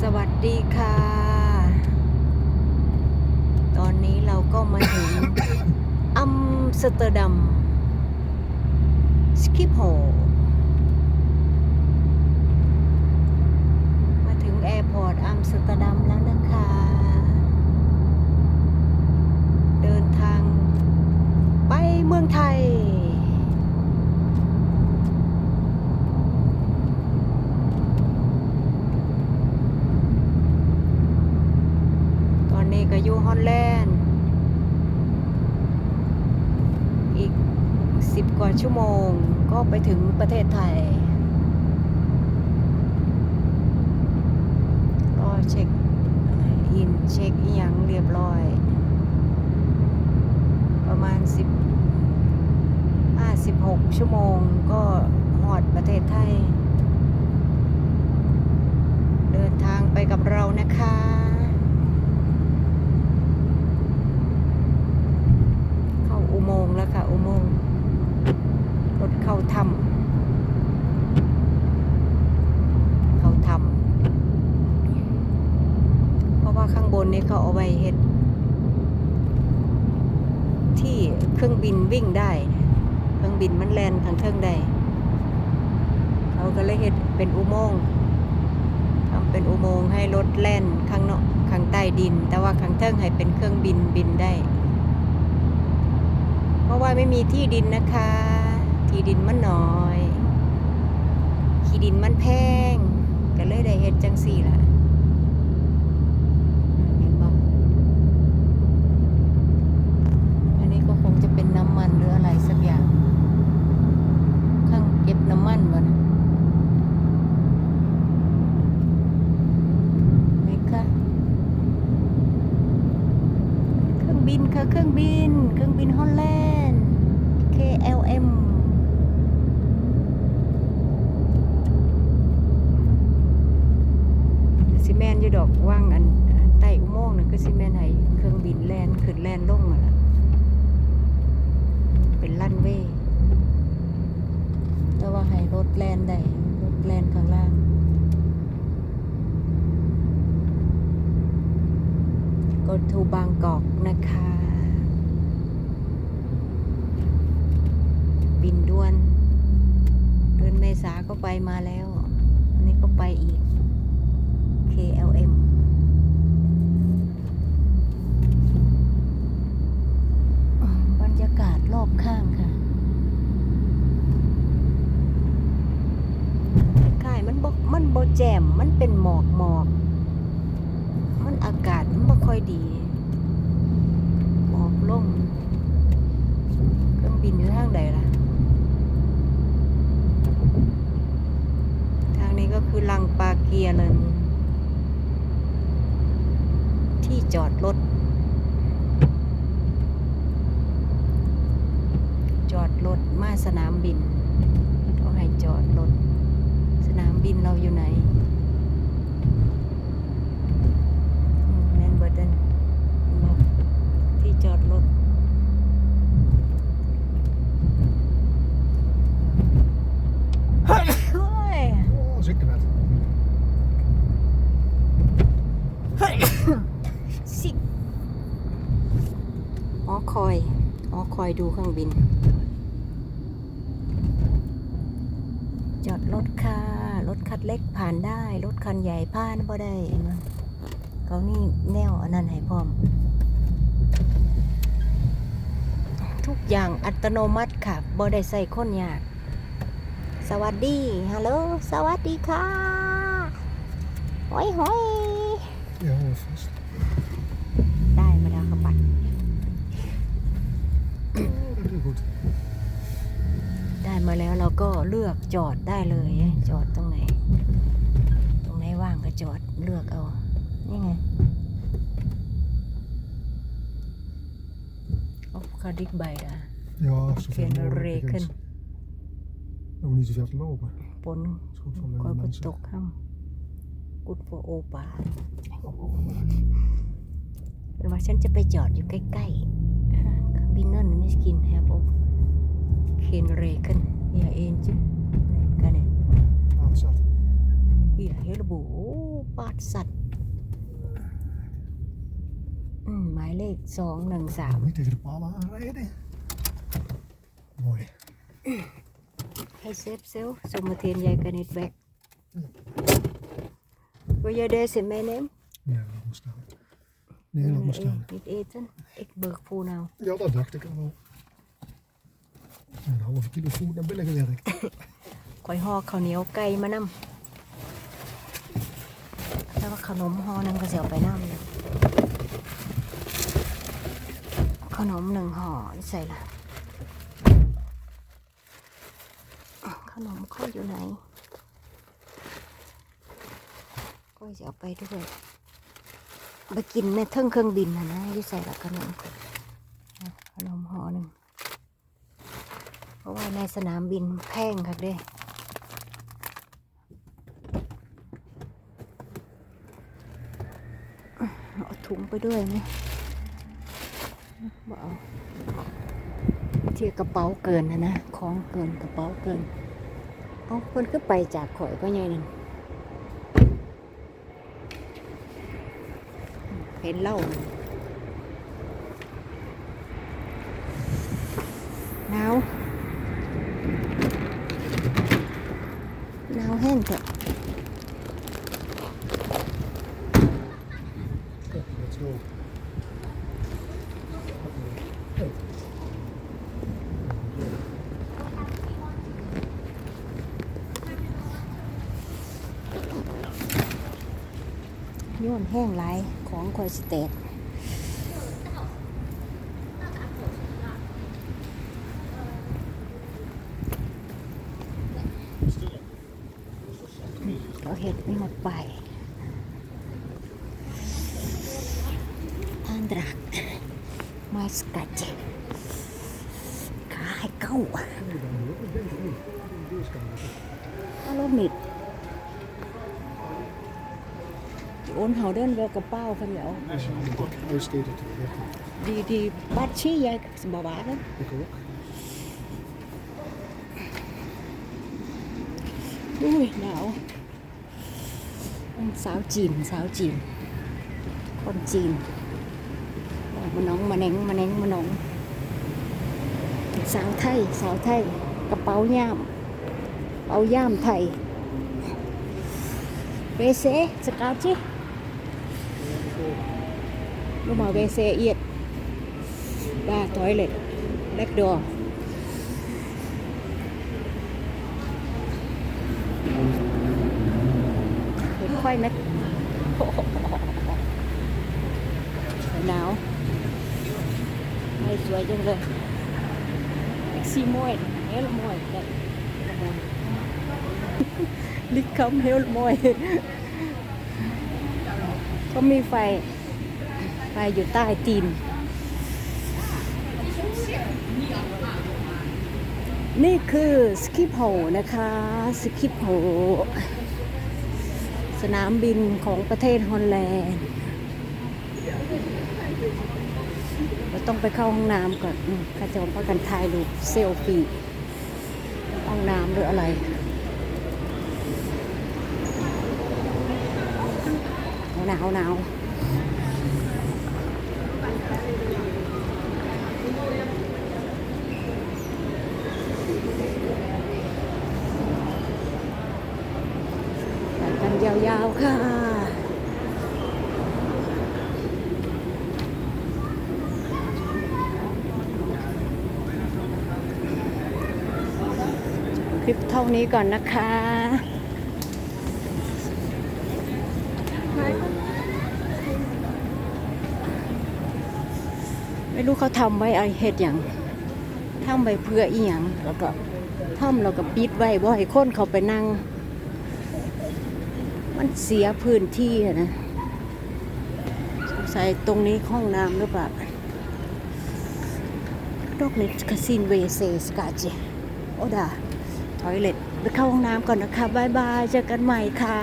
สวัสดีค่ะ ตอนนี้เราก็มาถึงอัมสเตอร์ดัมสคิปโฮมาถึงแอร์พอร์ตอัมสเตอร์ดัมแล้วนะคะ 40 กว่าชั่วโมง ก็ไปถึงประเทศไทย รอเช็คอินเช็คอียังเรียบร้อย ประมาณ 10 56 ชั่วโมงก็หอดประเทศไทย เดินทางไปกับเรานะคะอุโมงค์แล้วค่ะ อุโมงค์ รถเข้าถ้ำเข้าถ้ำเพราะว่าข้างบนนี้เขาเอาไว้เฮ็ด ที่เครื่องบินวิ่งได้ เครื่องบินมันแลนข้างเทิงได้ เขาก็เลยเฮ็ดเป็นอุโมงค์ทำเป็นอุโมงค์ให้รถแล่นข้างนอกข้างใต้ดิน แต่ว่าข้างเทิงให้เป็นเครื่องบินบินได้ เพราะว่าไม่มีที่ดินนะคะ ที่ดินมันน้อยที่ดินมันแพงก็เลยได้เฮ็ดจังสี่ล่ะเห็นบ่อันนี้ก็คงจะเป็นน้ำมันหรืออะไรสักอย่าง ข้างเก็บน้ำมันบ่นะนี่ค่ะ เครื่องบินค่ะ เครื่องบิน เครื่องบินฮอลแลนด์ KLM ซิแมนอยู่ดอกว่างอันใต้อุโมงค์นั่นคือซิแมนให้เครื่องบินแลนขึ้นแลนลงอะล่ะเป็นลั่นเวย์แต่ว่าให้ร ถแลนได้รถแลนข้างล่างกดทูบางกอกนะคะ บินด่วน เดือนเมษาก็ไปมาแล้ว อันนี้ก็ไปอีก KLM อ่าบรรยากาศรอบข้างค่ะค่ายมันบกมันโบแจม มันเป็นหมอกหมอก มันอากาศมันไม่ ค่อยดีหมอกลงเครื่องบินอยู่ทางใดล่ะ ทางนี้ก็คือลังปาเกียเลยที่จอดรถ จอดรถมาสนามบินเขาให้จอดรถ สนามบินเราอยู่ไหนอืมแมนเบิร์ดนบอกที่จอดรถ เฮ้ย Oh, zeker net. สิอ๋อคอย อ๋อคอยดูเครื่องบิน จอดรถค่ะ รถคันเล็กผ่านได้ รถคันใหญ่ผ่านบ่ได้เห็นไหมเขานี่แนวอันนั้นให้พร้อม ทุกอย่างอัตโนมัติค่ะบ่ได้ใส่คนยาก สวัสดี ฮัลโหล สวัสดีค่ะหอยหอย Ja, hoor vast. ได้มาแล้วครับบัตร Oh, dat doe goed. ได้มาแล้วเราก็เลือกจอดได้เลย จอดตรงไหน ตรงไหนว่างก็จอดเลือกเอา นี่ไงโอ้เขาดิกใบอะ Ja, เขีย zoveel น mogelijk. เร Ik ขึ้น eens- We hoeven niet zo ver te lopen. ปน Dat is goed voor คอย de กด mensen. ตกห้ามกุดโฟโอปาเป็นว่าฉันจะไปจอดอยู่ใกล้ ๆ บินนั่นไม่สกินแฮปโอเคนเรขึ้นอย่าเอ็นจิกันเนี่ย Aanzet. Hier, een heleboel. Oeh, ปาดสัตว์อืมหมายเลขสองหนึ่งสาม Niet tegen de palen aanrijden. Mooi. ให้เซฟเซลสมเทียนใหญ่กันนิดแบกว่าจะได้สิแม่เนม Nee, laat maar staan. Nee, laat maar staan. นิด เอจันเอกเบิกพูนาว Ja, dat dacht ik al. Een halve kilo voer naar binnen gewerkt. คอยห่อข้าวเหนียวไก่มานำแล้วก็ขนมห่อหนึงก็เสียวไปน้ำขนมหนึ่งห่อใส่ละอ้าวขนมข้อยอยู่ไหนก้อยจะเอาไปด้วย ไปกินในเทิงเครื่องบินนะนะอยี่ใส่ละขนมขนมห่อหนึ่งเพราะว่าในสนามบินแพงค่ะเด้เอาถุงไปด้วยไหมบ่เอาเที่ยกระเป๋าเกินนะนะ ของเกินกระเป๋าเกินเอาเพิ่นก็ไปจากข่อยก็ยังนั่น ห็นเล่าหนาวหนาวแห้งเถอะ ย้อนแห้งหลายของคอยสเตกเขาเห็ดไม่หมดไปอันดรักมาสกัดขาให้เก้าอารมณ์มิด โอนเฮาเดินเวลกระเป๋าพันแล้ว Als je aan de huis steekt, dat werkt niet. ดีดีบัตรชี้ยายสบายนะ Ik ook. อุ้ยหนาวสาวจีนสาวจีน คนจีนมาน้องมาแหนงมาแหนงมาน้อง สาวไทย สาวไทย กระเป๋าย่ามเป๋าย่ามไทยเวเซสกาวจิ ลูมาเวเซเอียดบ้าทอยเล็ตแลกดอเห็นค่อยไหมหนาวไม่สวยจังเลยแท็กซี่มวยเฮลมวยลิกคำเฮลมวยเขามีไฟ ไฟอยู่ใต้ตีน นี่คือสกิปโฮนะคะ สกิปโฮสนามบินของประเทศฮอลแลนด์เราต้องไปเข้าห้องน้ำก่อนข้าจะมากกันถ่ายรูปเซลฟี่ห้องน้ำหรืออะไรหนาวหนาวไปกัน ยาวๆค่ะ คลิปเท่านี้ก่อนนะคะไม่รู้เขาทำไว้อะไรเห็ดอย่างทำไว้เพื่ออีหยังแล้วก็ทำแล้วก็ปิดไว้บ่ให้คนเขาไปนั่ง มันเสียพื้นที่อะนะสงสัยตรงนี้ห้องน้ำหรือเปล่าดอกเล็กคาซินเวเซสกาเจโอดาทอยเล็ตไปเข้าห้องน้ำก่อนนะคะบายบายเจอกันใหม่ค่ะ